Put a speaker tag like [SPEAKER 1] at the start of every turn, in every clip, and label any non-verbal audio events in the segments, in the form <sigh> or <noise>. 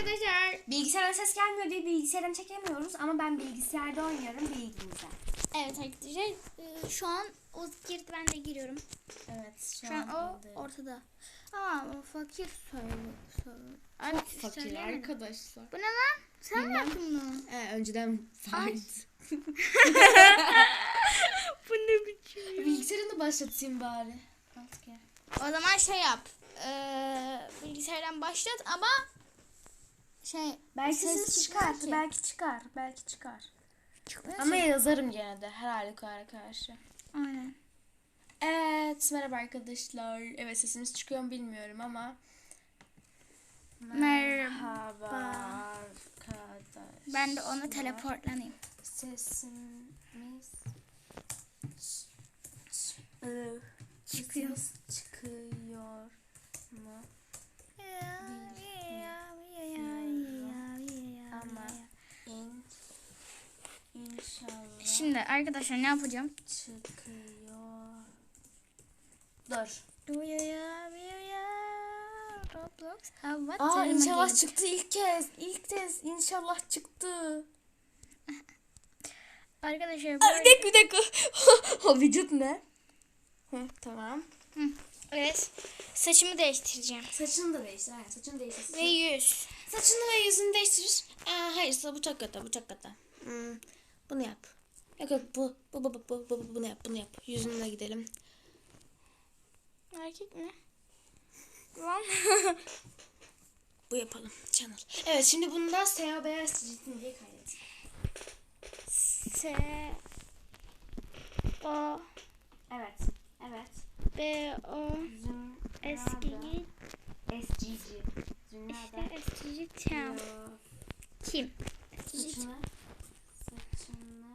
[SPEAKER 1] arkadaşlar.
[SPEAKER 2] bilgisayardan ses gelmiyor diye bilgisayardan çekemiyoruz ama ben bilgisayarda oynuyorum bilginize.
[SPEAKER 1] Evet arkadaşlar e, şu an o girdi ben de giriyorum. Evet şu, şu an, an o ortada. Aa o fakir soru.
[SPEAKER 2] Çok fakir arkadaşlar.
[SPEAKER 1] Bu ne lan? Sen mi yaptın bunu?
[SPEAKER 2] Ee, önceden fight. <laughs> Bu ne biçim? Bilgisayarını başlatayım bari.
[SPEAKER 1] O zaman şey yap. Ee, bilgisayardan başlat ama şey
[SPEAKER 2] belki ses, çıkar, çıkar ki. belki çıkar, belki çıkar. Çıkmıyor Ama ki. yazarım gene de her halükarda karşı. Aynen. Evet, merhaba arkadaşlar. Evet sesimiz çıkıyor mu bilmiyorum ama Merhaba.
[SPEAKER 1] Arkadaşlar. Ben de onu teleportlanayım.
[SPEAKER 2] Sesimiz
[SPEAKER 1] arkadaşlar ne yapacağım?
[SPEAKER 2] Çıkıyor. Dur. Duyuyor, Roblox Aa inşallah geldi. çıktı ilk kez. İlk kez inşallah çıktı. <laughs> arkadaşlar. Aa, bir dakika bir dakika. <laughs> o vücut ne? Hı, tamam. Hı.
[SPEAKER 1] Evet. Saçımı değiştireceğim.
[SPEAKER 2] Saçını da değiştir. Hayır, saçını değiştir.
[SPEAKER 1] Ve yüz.
[SPEAKER 2] Saçını ve yüzünü değiştirir. Aa, hayır bu çok kötü bu çok Hmm. Bunu yap. Yok yok bu bu bu bu bu, bu bu bunu yap bunu yap. Yüzünle gidelim.
[SPEAKER 1] Erkek mi? <laughs> Lan.
[SPEAKER 2] bu yapalım. Channel. Evet şimdi bundan Seha Beyaz ciltini kaydet.
[SPEAKER 1] S O
[SPEAKER 2] Evet. Evet.
[SPEAKER 1] B O
[SPEAKER 2] Eskici Eskici
[SPEAKER 1] İşte eskici tam Kim? Saçını
[SPEAKER 2] Saçını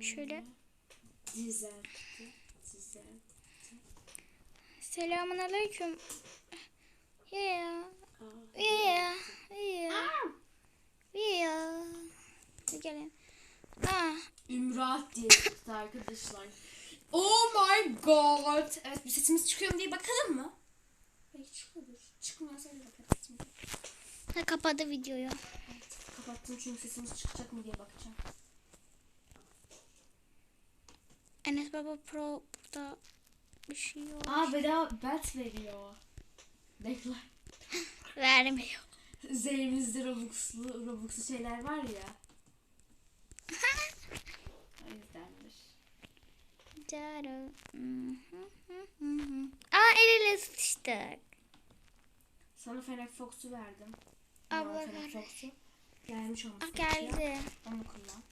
[SPEAKER 2] Şöyle. Düzeltti. Düzeltti.
[SPEAKER 1] Selamun aleyküm. Yeah. Gelin.
[SPEAKER 2] Ah. İmrat diye çıktı arkadaşlar. Oh my god. Evet bir sesimiz çıkıyor mu diye bakalım mı? Hayır çıkmıyor. Çıkmıyor. Sen de bakalım.
[SPEAKER 1] Ha, kapadı videoyu
[SPEAKER 2] kapattım çünkü sesimiz çıkacak mı diye bakacağım.
[SPEAKER 1] Enes Baba Pro burada bir şey yok.
[SPEAKER 2] Aa bedava bet veriyor. Bekle.
[SPEAKER 1] <laughs> Vermiyor.
[SPEAKER 2] Üzerimizde Robux'lu, Robux'lu şeyler var ya. <laughs> o yüzdendir.
[SPEAKER 1] <laughs> Aa el ele sıkıştık.
[SPEAKER 2] Sana Fener Fox'u verdim. Abla Fener Fox'u. Gelmiş olması
[SPEAKER 1] Geldi. Ya.
[SPEAKER 2] Onu kullan.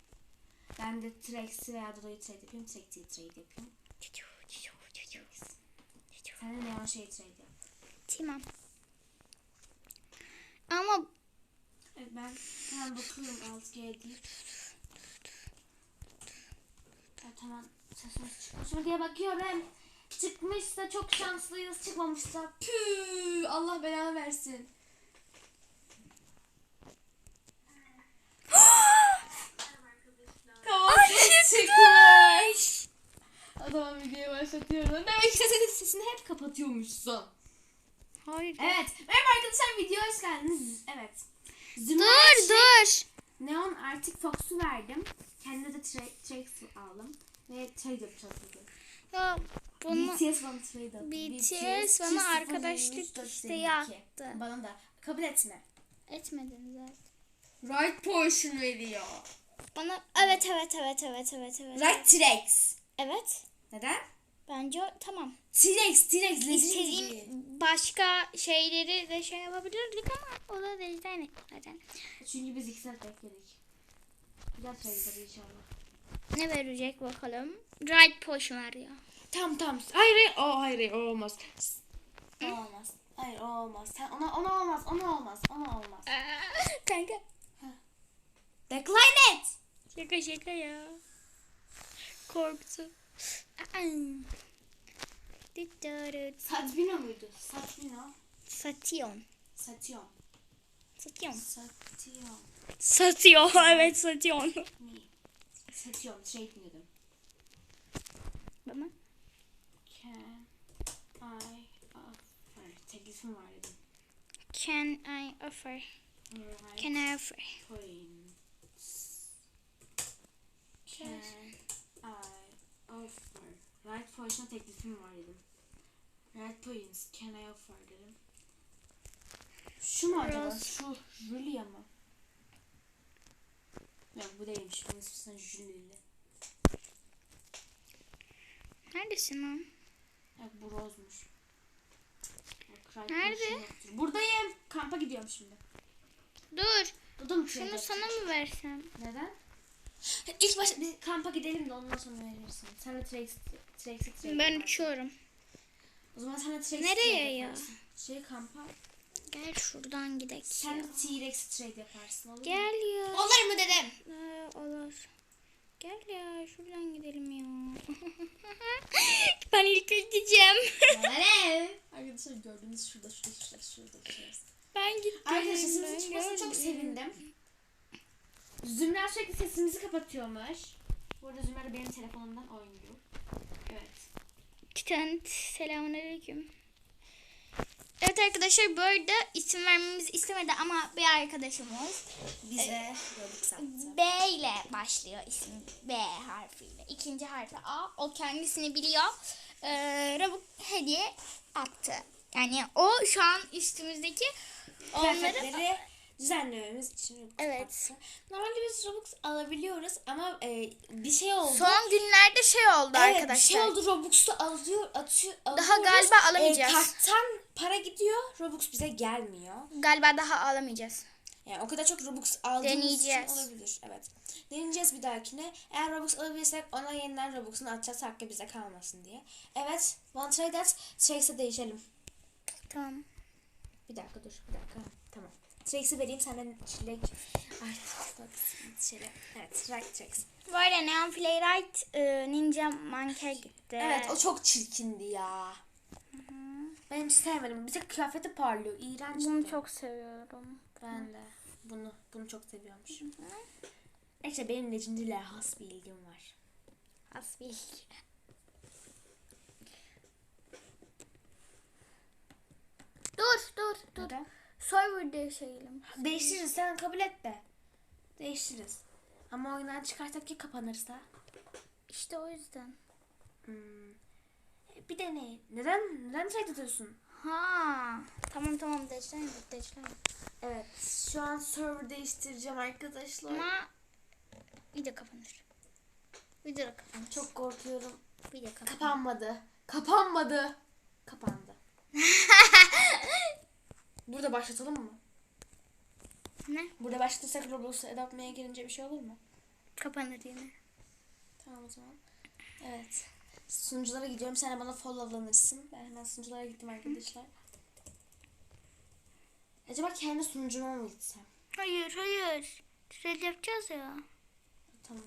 [SPEAKER 2] Ben de Trex'i veya Dodo'yu trade yapayım. Trex'i trade yapayım. Sen de Leon şeyi trade yap. Tamam. Ama evet, ben hemen bakıyorum alt g değil. Evet hemen sesimiz çıkmış diye bakıyorum. Çıkmışsa çok şanslıyız, çıkmamışsa püü Allah belanı versin. O zaman videoyu başlatıyorum. Demek ki senin sesini hep kapatıyormuşsun. Hayır. Evet. Merhaba arkadaşlar video hoş geldiniz. Evet.
[SPEAKER 1] Zümrüt dur şey,
[SPEAKER 2] dur. Neon artık Fox'u verdim. Kendime de Trax'u aldım. Ve trade yapacağız bugün. Ya bunu... BTS bana trade
[SPEAKER 1] yaptı. BTS, BTS bana arkadaşlık isteği attı.
[SPEAKER 2] Bana da. Kabul etme.
[SPEAKER 1] Etmedin zaten.
[SPEAKER 2] Right portion veriyor.
[SPEAKER 1] Bana evet evet evet evet evet evet.
[SPEAKER 2] Right Trax. Evet. Neden?
[SPEAKER 1] Bence tamam.
[SPEAKER 2] T-Rex, T-Rex.
[SPEAKER 1] İstediğim başka şeyleri de şey yapabilirdik ama o da değil yani zaten.
[SPEAKER 2] Çünkü biz iki saat bekledik. Bir daha inşallah.
[SPEAKER 1] Ne verecek bakalım? Right potion var ya.
[SPEAKER 2] Tamam tamam. Hayır hayır. O oh, hayır, hayır o olmaz. O olmaz. Hayır o olmaz. Sen ona ona olmaz. Ona olmaz. Ona olmaz. Kanka. Decline it.
[SPEAKER 1] Şaka şaka ya. Korktu.
[SPEAKER 2] Satbina mıydı? Satbina.
[SPEAKER 1] Sation. Sation. Satyon.
[SPEAKER 2] Satyon.
[SPEAKER 1] Satyon. <laughs> Evet Satyon.
[SPEAKER 2] Satyon. Şey dinledim. Bana. Can I offer? Teklifim var dedim.
[SPEAKER 1] Can I offer? Can I offer? Coin.
[SPEAKER 2] anlaşma teklifim var dedim. Red Points, can I offer dedim. Şu mu acaba? Şu Julia mı? Yok bu değilmiş. Bunun ismi Julia.
[SPEAKER 1] Neredesin lan?
[SPEAKER 2] Yok bu Rose'muş.
[SPEAKER 1] Nerede? Şey
[SPEAKER 2] Buradayım. Kampa gidiyorum şimdi. Dur. Dudum
[SPEAKER 1] Şunu sana mı versem?
[SPEAKER 2] Neden? İlk başta bir kampa gidelim de ondan sonra verirsin. Sen de Trax Çilek
[SPEAKER 1] çilek. Ben uçuyorum.
[SPEAKER 2] O zaman sen de çilek
[SPEAKER 1] Nereye ya?
[SPEAKER 2] Şey kampa.
[SPEAKER 1] Gel şuradan gidelim. Sen de
[SPEAKER 2] T-Rex trade yaparsın
[SPEAKER 1] olur Gel mu? ya.
[SPEAKER 2] Olur mu dedim?
[SPEAKER 1] Ee, olur. Gel ya şuradan gidelim ya. <laughs> ben ilk gideceğim.
[SPEAKER 2] Nereye? <laughs> Arkadaşlar gördüğünüz şurada şurada şurada şurada. Ben gittim. Arkadaşlar sesimizi çıkmasına çok sevindim. Zümrüt sürekli sesimizi kapatıyormuş. Bu arada Zümra benim telefonumdan oynuyor. Evet.
[SPEAKER 1] Titan selamünaleyküm. Evet arkadaşlar bu isim vermemizi istemedi ama bir arkadaşımız e, bize B ile başlıyor isim B harfiyle. ikinci harfi A. O kendisini biliyor. Ee, Rabuk hediye attı. Yani o şu an üstümüzdeki
[SPEAKER 2] onları düzenlememiz için Evet. Normalde biz Robux alabiliyoruz ama e, bir şey oldu.
[SPEAKER 1] Son günlerde şey oldu evet, arkadaşlar. bir
[SPEAKER 2] şey oldu Robux'u alıyor, atıyor,
[SPEAKER 1] alıyoruz. Daha galiba e, alamayacağız. E,
[SPEAKER 2] karttan para gidiyor Robux bize gelmiyor.
[SPEAKER 1] Galiba daha alamayacağız.
[SPEAKER 2] Yani o kadar çok Robux aldığımız için olabilir. Evet. Deneyeceğiz bir dahakine. Eğer Robux alabilirsek ona yeniden Robux'unu atacağız hakkı bize kalmasın diye. Evet. One try that. Chase'e değişelim. Tamam. Bir dakika dur. Bir dakika. Trex'i vereyim senden çilek. Artık çilek. Evet Right Trex.
[SPEAKER 1] Bu arada Neon Playwright e, Ninja Monkey
[SPEAKER 2] gitti. Evet o çok çirkindi ya. Hı-hı. Ben hiç sevmedim. Bir tek kıyafeti parlıyor. İğrenç.
[SPEAKER 1] Bunu çok seviyorum.
[SPEAKER 2] Ben Hı. de. Bunu bunu çok seviyormuşum. Hı-hı. Neyse benim Legendary'le has bir ilgim var.
[SPEAKER 1] Has bir ilgi. Dur dur dur. Neden? Server değişelim.
[SPEAKER 2] Değiştiririz sen kabul et de. Değiştiririz. Ama oyundan çıkarsak ki kapanırsa?
[SPEAKER 1] İşte o yüzden. Hmm.
[SPEAKER 2] E, bir de ne? Neden? Neden trade ediyorsun?
[SPEAKER 1] Ha. Tamam tamam değiştirelim. Değiştirelim.
[SPEAKER 2] Evet. Şu an server değiştireceğim arkadaşlar. Ama
[SPEAKER 1] video kapanır. Video da kapanır.
[SPEAKER 2] Çok korkuyorum. Video kapanır. Kapanmadı. Kapanmadı. Kapandı. <laughs> Burada başlatalım mı? Ne? Burada başlasak Roblox'a Adopt gelince bir şey olur mu?
[SPEAKER 1] Kapanır yine.
[SPEAKER 2] Tamam o zaman. Evet. Sunuculara gidiyorum. Sen de bana followlanırsın. Ben hemen sunuculara gittim arkadaşlar. Hı. Acaba kendi sunucuma mı gitsem?
[SPEAKER 1] Hayır hayır. Red yapacağız ya. Tamam.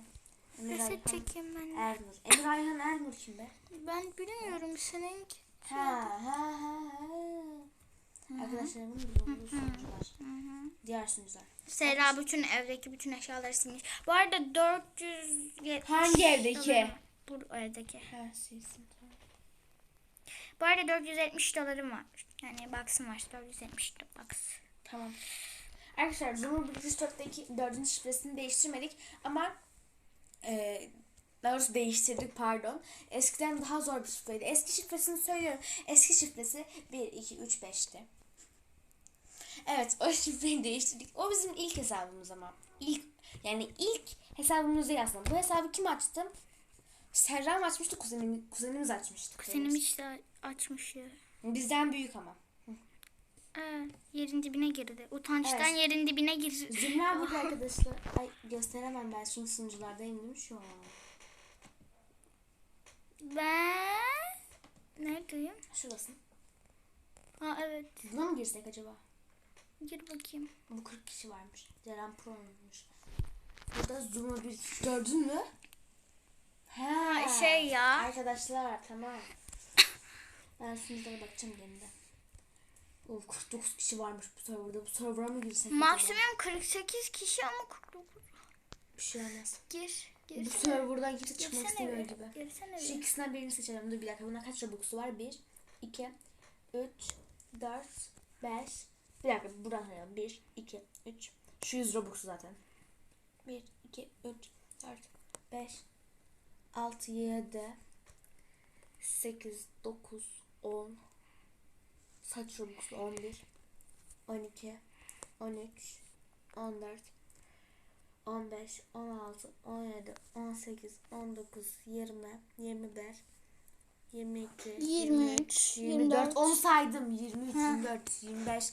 [SPEAKER 1] Emir Reset çekeyim
[SPEAKER 2] ben. de. Emir Ayhan Ernur kim be?
[SPEAKER 1] Ben bilmiyorum senin. Ha ha ha
[SPEAKER 2] ha arkadaşlarımın bulunduğu sunucular. Diğer sunucular.
[SPEAKER 1] Seyra bütün evdeki bütün eşyaları silmiş. Bu arada 470...
[SPEAKER 2] Hangi evdeki?
[SPEAKER 1] Bu evdeki. Ha, silsin. Bu arada 470 dolarım var. Yani baksın var. 470 baks.
[SPEAKER 2] Tamam. Arkadaşlar Zoomer British 4'teki 4. şifresini değiştirmedik ama e, daha doğrusu değiştirdik pardon. Eskiden daha zor bir şifreydi. Eski şifresini söylüyorum. Eski şifresi 1, 2, 3, 5'ti. Evet o şifreyi <laughs> değiştirdik. O bizim ilk hesabımız ama. ilk yani ilk hesabımız değil Bu hesabı kim açtı? Serra açmıştı? Kuzenim, kuzenimiz açmıştı.
[SPEAKER 1] Kuzenim işte açmış ya.
[SPEAKER 2] Bizden büyük ama.
[SPEAKER 1] Ee, yerin dibine girdi. Utançtan Evet. yerin dibine girdi.
[SPEAKER 2] Zümra <laughs> burada arkadaşlar. Ay gösteremem ben çünkü sunuculardayım değil mi şu an?
[SPEAKER 1] Ben neredeyim? Şurasın. Ha evet.
[SPEAKER 2] Buna mı girsek acaba?
[SPEAKER 1] Gir bakayım.
[SPEAKER 2] Bu 40 kişi varmış. Ceren Pro'nunmuş. Burada Zoom'a bir kişi. Gördün mü?
[SPEAKER 1] Ha, şey ya.
[SPEAKER 2] Arkadaşlar tamam. ben sizlere bakacağım gemide. Of 49 kişi varmış bu serverda. Bu server'a mı girsek?
[SPEAKER 1] Maksimum 48 kişi ama 49.
[SPEAKER 2] Bir şey olmaz. Gir. Girsene. Bu serverdan kimse çıkmak istemiyor gibi. Girsene bir. ikisinden birini seçelim. Dur bir dakika. Buna kaç robuxu var? 1, 2, 3, 4, 5, bir dakika buradan sayalım. 1, 2, 3. Şu 100 Robux'u zaten. 1, 2, 3, 4, 5, 6, 7, 8, 9, 10. Saç Robux'u 11, 12, 13, 14, 15, 16, 17, 18, 19, 20, 21, 22, 23, 24, 24 10 saydım. 23, 24, 25,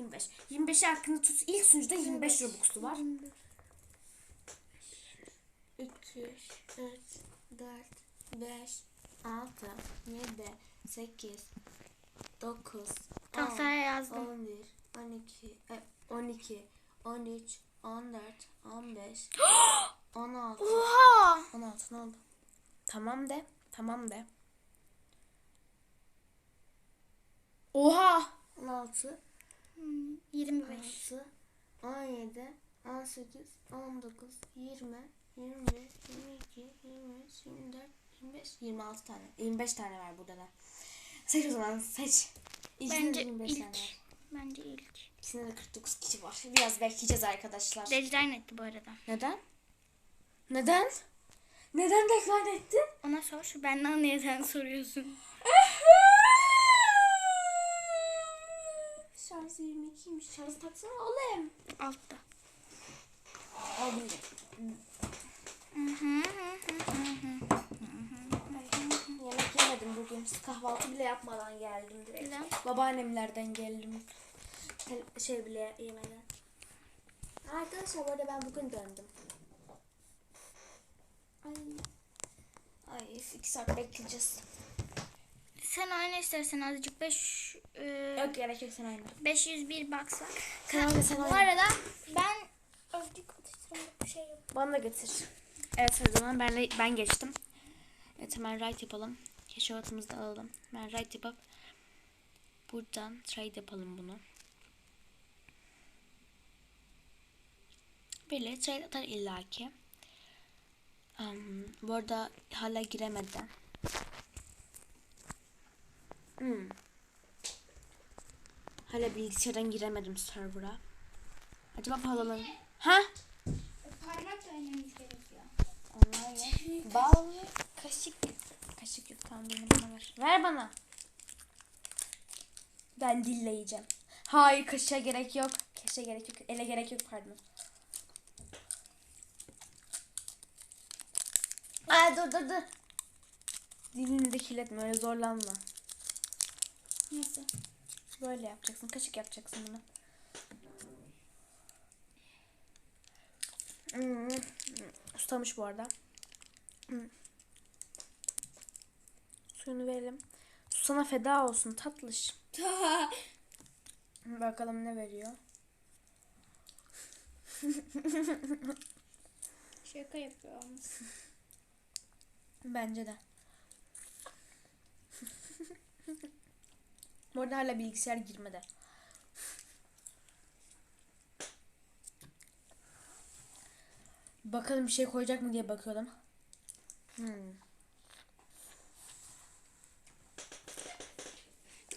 [SPEAKER 2] 25. 25 hakkında tut. İlk sunucuda 25 Robux'u var. 2, 3, 4, 5, 6, 7, 8, 9, 10, 11, 12, 12, 13, 14, 15, 16.
[SPEAKER 1] Oha!
[SPEAKER 2] 16 ne oldu? Tamam de. Tamam de. Oha! 16, Hmm, 25. 17, 18, 19, 20, 21, 22, 23, 24, 25, 26 tane. 25 tane var burada da. Seç o zaman seç.
[SPEAKER 1] İkisinde bence ilk. Tane Bence ilk.
[SPEAKER 2] İkisinde de 49 kişi var. Biraz bekleyeceğiz arkadaşlar.
[SPEAKER 1] Deadline etti bu arada.
[SPEAKER 2] Neden? Neden? Neden deadline etti?
[SPEAKER 1] Ona sor. Ben neden soruyorsun?
[SPEAKER 2] iyiymiş. Şarj taksana oğlum.
[SPEAKER 1] Altta. Aldım.
[SPEAKER 2] Yemek yemedim bugün. Kahvaltı bile yapmadan geldim direkt. Neden? Babaannemlerden geldim. Şey bile yemeden. Arkadaşlar bu arada ben bugün döndüm. Ay. Ay 2 saat bekleyeceğiz.
[SPEAKER 1] Sen aynı istersen azıcık 5
[SPEAKER 2] ee, Yok gerek sen aynı.
[SPEAKER 1] 501 baksa. Kanka sen Bu arada ben öfke atıştırmalık
[SPEAKER 2] bir şey yok. Bana da getir. Evet o zaman ben, ben geçtim. Evet hemen right yapalım. Keşfatımızı da alalım. Hemen right yapıp buradan trade yapalım bunu. Böyle trade atar illaki. Um, bu arada hala giremedim. Hmm. Hala bilgisayardan giremedim server'a. Acaba pahalı Ha?
[SPEAKER 1] Parmak dönmemiz gerekiyor.
[SPEAKER 2] Onlar yok. Bal kaşık. Kaşık yok tamam benim bana ver. Ver bana. Ben dille yiyeceğim. Hayır kaşığa gerek yok. Kaşığa gerek yok. Ele gerek yok pardon. Ay dur dur dur. Dilini de kirletme öyle zorlanma. Nasıl? Böyle yapacaksın. Kaşık yapacaksın bunu. Hmm. Ustamış bu arada. Hmm. Suyunu verelim. Su sana feda olsun tatlış. <laughs> Bakalım ne veriyor.
[SPEAKER 1] <laughs> Şaka yapıyor musun?
[SPEAKER 2] Bence de. <laughs> Bu arada hala bilgisayar girmedi. Bakalım bir şey koyacak mı diye bakıyordum. Hmm.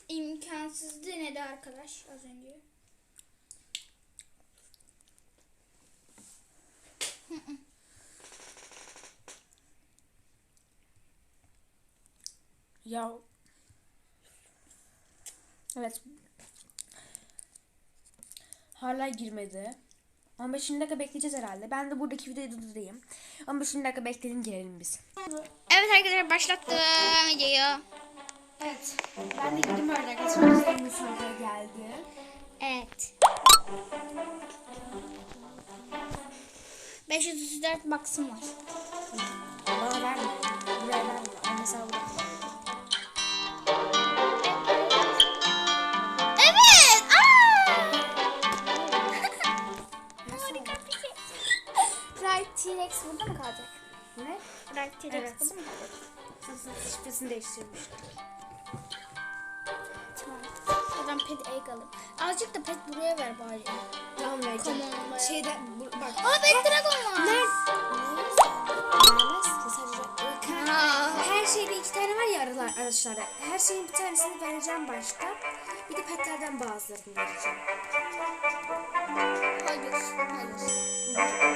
[SPEAKER 1] İmkansız denedi arkadaş az önce.
[SPEAKER 2] ya Evet. Hala girmedi. 15 dakika bekleyeceğiz herhalde. Ben de buradaki videoyu durdurayım. 15 dakika bekleyelim girelim biz.
[SPEAKER 1] Evet arkadaşlar başlattım videoyu.
[SPEAKER 2] Evet. Ben de gittim öyle arkadaşlar. insanlar
[SPEAKER 1] geldi. Evet. 534 maksim var.
[SPEAKER 2] Bana vermiyor. sitesini değiştirmiştim.
[SPEAKER 1] Tamam. Oradan pet egg alalım. Azıcık da pet buraya ver bari.
[SPEAKER 2] Tamam vereceğim. Tamam.
[SPEAKER 1] bak. Aa pet dragon var. Nerede?
[SPEAKER 2] Her şeyde iki tane var ya aralar, araçlarda. Her şeyin bir tanesini vereceğim başta. Bir de petlerden bazılarını vereceğim. Hayır, hayır.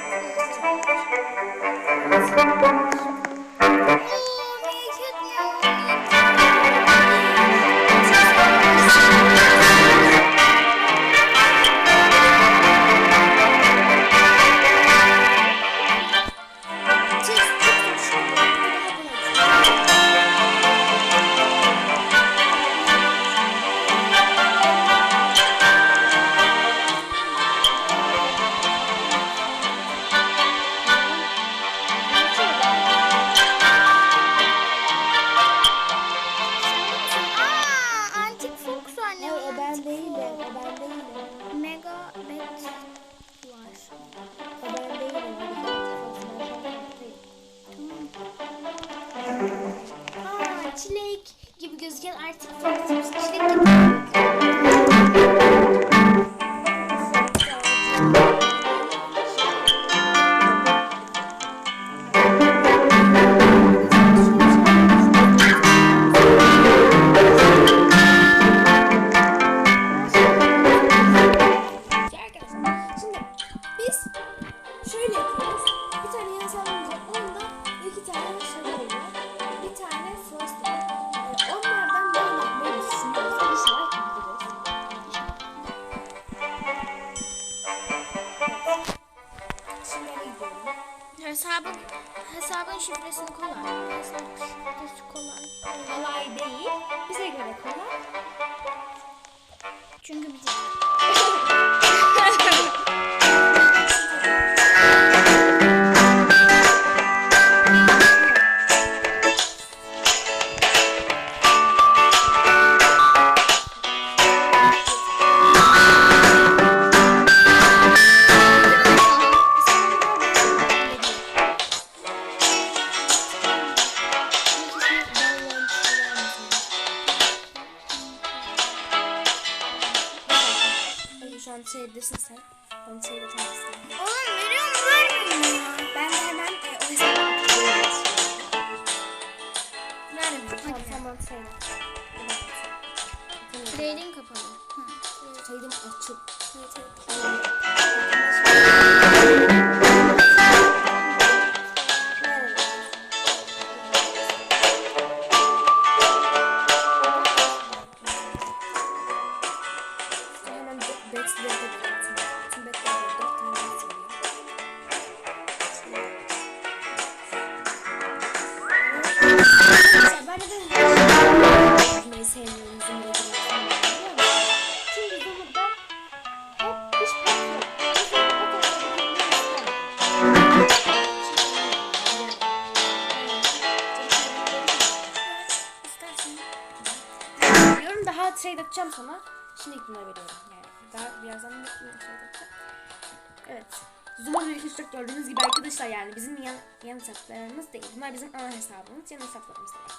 [SPEAKER 2] hesabınız yan hesaplarımız da var.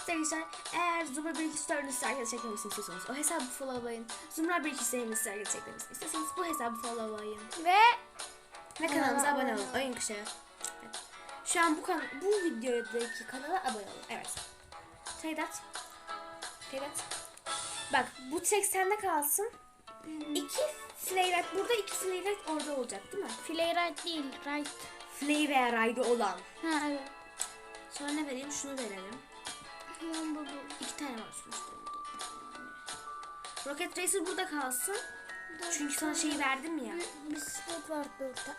[SPEAKER 2] Arkadaşlar eğer Zumra bilgi story'inizi herkese çekmemesini istiyorsanız o hesabı followlayın. Zumra bilgi story'inizi herkese çekmemesini istiyorsanız bu hesabı followlayın. Ve ve kanalımıza abone olun. Oyun kuşağı. Evet. Şu an bu kan bu videodaki kanala abone olun. Evet. Teydat. Teydat. Bak bu tek sende kalsın. Hmm. İki Flayright burada, iki Flayright orada olacak değil mi?
[SPEAKER 1] Flayright değil, right.
[SPEAKER 2] Flayright olan. Ha evet. Sonra ne vereyim? Şunu verelim. İki tane var sonuçta. Rocket Racer burada kalsın. Çünkü sana şeyi verdim ya.
[SPEAKER 1] Bir, bisiklet var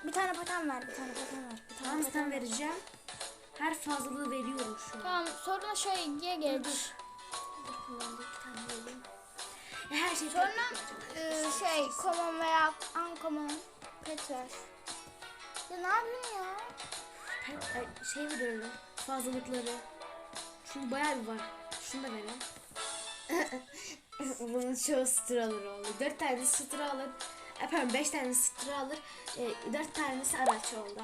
[SPEAKER 1] Bir tane paten ver, bir tane paten ver.
[SPEAKER 2] Bir tane tamam paten vereceğim. Her fazlalığı veriyorum şu an.
[SPEAKER 1] Tamam sonra şey diye gelir. Her şey Sonra e, şey common veya uncommon pet ver. Ya ne yapıyorsun ya?
[SPEAKER 2] Pet, şey veriyorum fazlalıkları. Çünkü bayağı bir var. Şunu da verin. <laughs> Bunun çoğu stralar oldu. Dört tane stra alır. Efendim beş tane stra alır. E, dört tanesi araç oldu.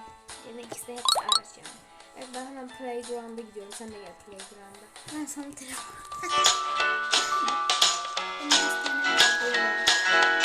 [SPEAKER 2] Yani ikisi de hep araç yani. Evet ben hemen playground'a gidiyorum. Sen de gel playground'a. Ben sana telefon. <laughs>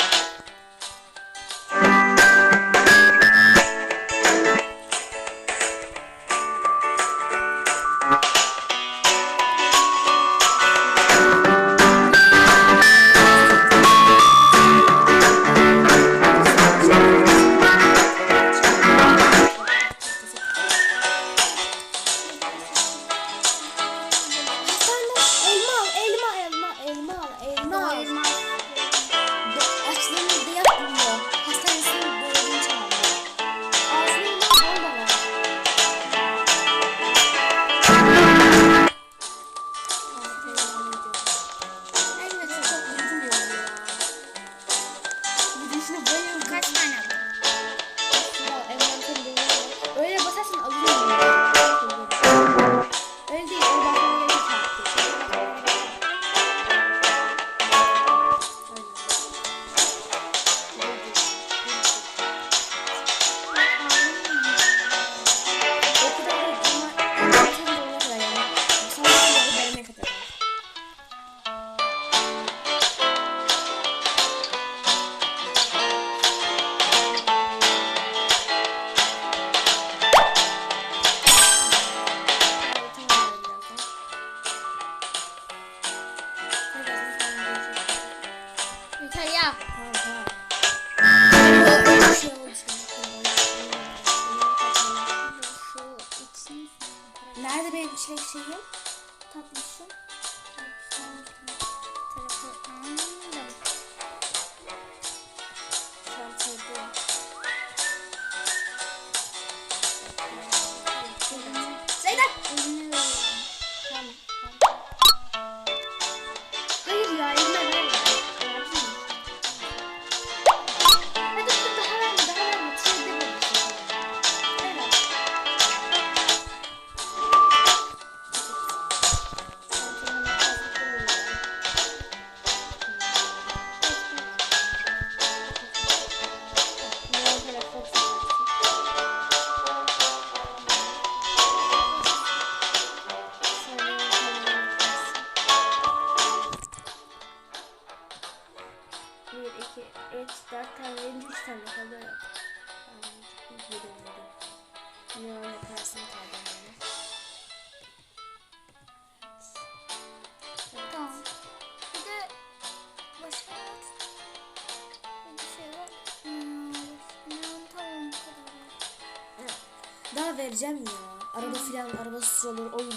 [SPEAKER 2] see you.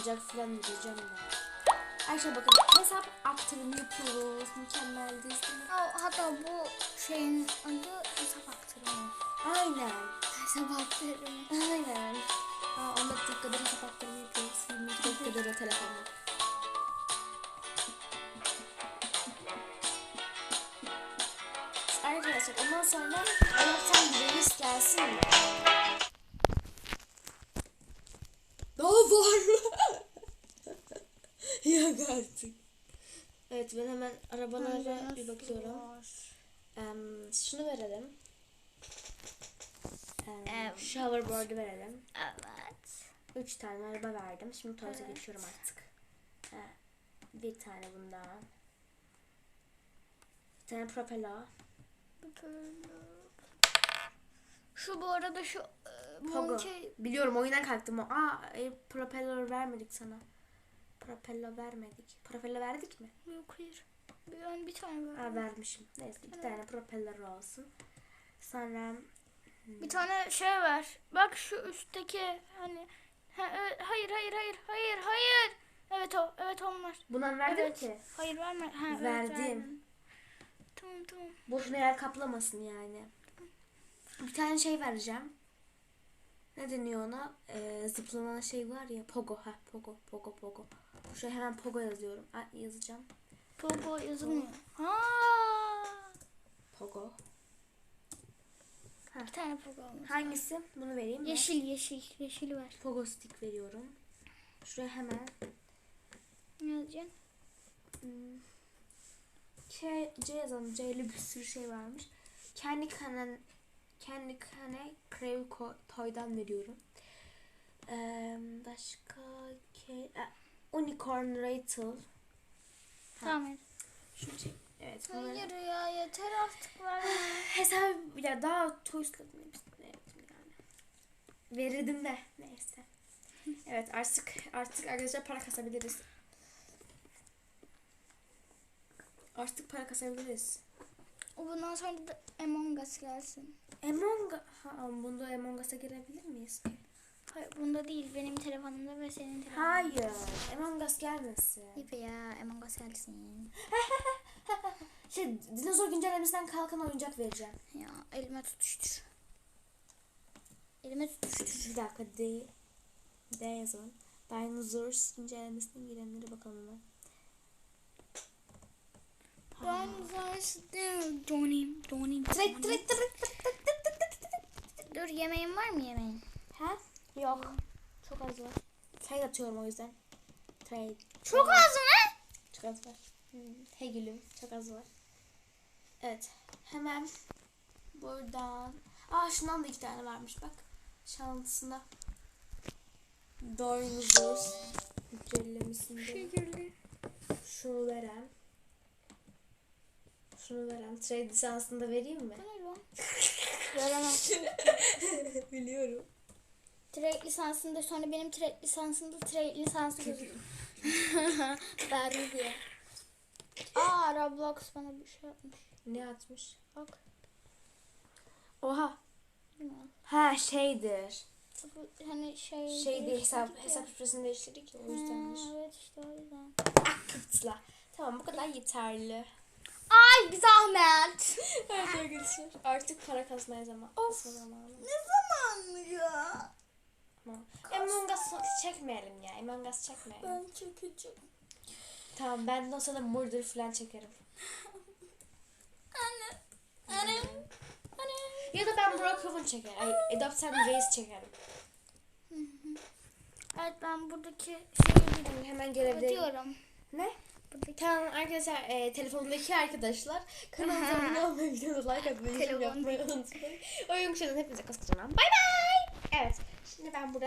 [SPEAKER 2] olacak filan diyeceğim ben. Ayşe bakın hesap aktarımı yapıyoruz. Mükemmel değil mi?
[SPEAKER 1] Hatta bu şeyin adı hesap aktarımı. Aynen. Hesap aktarımı.
[SPEAKER 2] Aynen. Aa, 10 dakikadır hesap aktarımı yapıyoruz. 22 dakikadır da telefonla. Arkadaşlar ondan sonra <laughs> artık. Evet ben hemen arabalara bir bakıyorum. Um, şunu verelim. Um, evet. Shower board'u verelim.
[SPEAKER 1] Evet.
[SPEAKER 2] Üç tane araba verdim. Şimdi tuvalete evet. geçiyorum artık. Ha, bir tane bundan. Bir tane propeller.
[SPEAKER 1] Şu bu arada şu e,
[SPEAKER 2] Pogo. Monke... Biliyorum oyundan kalktım. Aa, e, propeller vermedik sana. Propella vermedik. Propella verdik mi?
[SPEAKER 1] Yok hayır. Ben bir tane verdim.
[SPEAKER 2] Ha, vermişim. Neyse Bir tane propeller olsun. Sonra
[SPEAKER 1] hmm. bir tane şey ver. Bak şu üstteki hani ha, hayır hayır hayır hayır hayır. Evet o evet onlar.
[SPEAKER 2] Buna verdim evet. ki.
[SPEAKER 1] Hayır verme. Ha,
[SPEAKER 2] verdim. verdim. Tamam tamam. Boşuna yer kaplamasın yani. Bir tane şey vereceğim. Ne deniyor ona? Ee, zıplanan şey var ya. Pogo. Ha, pogo, pogo, pogo. Şöyle hemen Pogo yazıyorum. Ha, yazacağım.
[SPEAKER 1] Pogo yazılmıyor. Ha. Pogo. Ha. Bir tane Pogo
[SPEAKER 2] olmuş. Hangisi? Bunu vereyim
[SPEAKER 1] mi? Yeşil yeşil. Yeşili ver.
[SPEAKER 2] Pogo stick veriyorum. Şuraya hemen.
[SPEAKER 1] Ne yazacaksın? Hmm.
[SPEAKER 2] K, C yazalım. C ile bir sürü şey varmış. Kendi kanan kendi kane Crave Toy'dan veriyorum. Ee, başka K, a, Unicorn Rattle. Tamam. Ha. Şunu çek. Evet.
[SPEAKER 1] Hayır bunları... ya yeter artık var.
[SPEAKER 2] Ah, Hesap ya daha Toys'la ne yaptım yani. Verirdim de neyse. evet artık artık arkadaşlar para kasabiliriz. Artık para kasabiliriz.
[SPEAKER 1] Bundan sonra da Among Us gelsin.
[SPEAKER 2] Among ha, bunda Among Us'a girebilir miyiz
[SPEAKER 1] Hayır, bunda değil. Benim telefonumda ve senin
[SPEAKER 2] telefonunda. Hayır. Among Us gelmesin.
[SPEAKER 1] İpe ya. Among Us gelsin.
[SPEAKER 2] <laughs> şey, dinozor güncellemesinden kalkan oyuncak vereceğim.
[SPEAKER 1] Ya elime tutuştur. Elime tutuştur.
[SPEAKER 2] Bir dakika değil. Bir daha yazalım. Dinosaurs güncellemesine girenlere bakalım
[SPEAKER 1] hemen. Dinosaurs Johnny. Johnny. Dur yemeğin var mı yemeğin?
[SPEAKER 2] Ha? Yok. Çok az var. Trade atıyorum o yüzden.
[SPEAKER 1] Trade. Çok az mı?
[SPEAKER 2] Çok az var. Hmm, He gülüm. Çok az var. Evet. Hemen buradan. Aa şundan da iki tane varmış bak. Şansına. Doğruymuş. Güncellemesinde.
[SPEAKER 1] Şükürler.
[SPEAKER 2] Şunu verem. Şunu verem. Trade lisansını da vereyim mi? Veremem. <laughs> Veremem. Biliyorum.
[SPEAKER 1] Trade lisansında sonra benim trade lisansında trade lisansı gözüküyor. Berri <laughs> diye. Aa Roblox bana bir şey atmış.
[SPEAKER 2] Ne atmış? Bak. Oha. Ha şeydir.
[SPEAKER 1] Bu, hani şey
[SPEAKER 2] şey hesap ya. hesap şifresini değiştirdik ya o yüzdenmiş.
[SPEAKER 1] evet işte o yüzden.
[SPEAKER 2] Akıtla. Ah, tamam bu kadar yeterli.
[SPEAKER 1] Ay zahmet.
[SPEAKER 2] evet arkadaşlar <laughs> şey artık para kazmaya zaman. Of. Ne
[SPEAKER 1] zaman ya?
[SPEAKER 2] Among Us çekmeyelim ya. Among Us çekmeyelim.
[SPEAKER 1] Ben çekeceğim.
[SPEAKER 2] Tamam ben de o murder falan çekerim.
[SPEAKER 1] Anne. Anne.
[SPEAKER 2] Anne. Ya da ben Brockhaven çekerim. Ay, Adopt and çekerim.
[SPEAKER 1] Evet ben buradaki şeyi
[SPEAKER 2] bilmiyorum. Hemen görebilirim. Ödüyorum. Ne? Buradaki. Tamam arkadaşlar e, telefondaki arkadaşlar kanalımıza <laughs> abone olmayı, videoları like atmayı, yapmayı unutmayın. Oyun kuşanın hepinize koskocaman. Bay bay. Evet. 一般不得。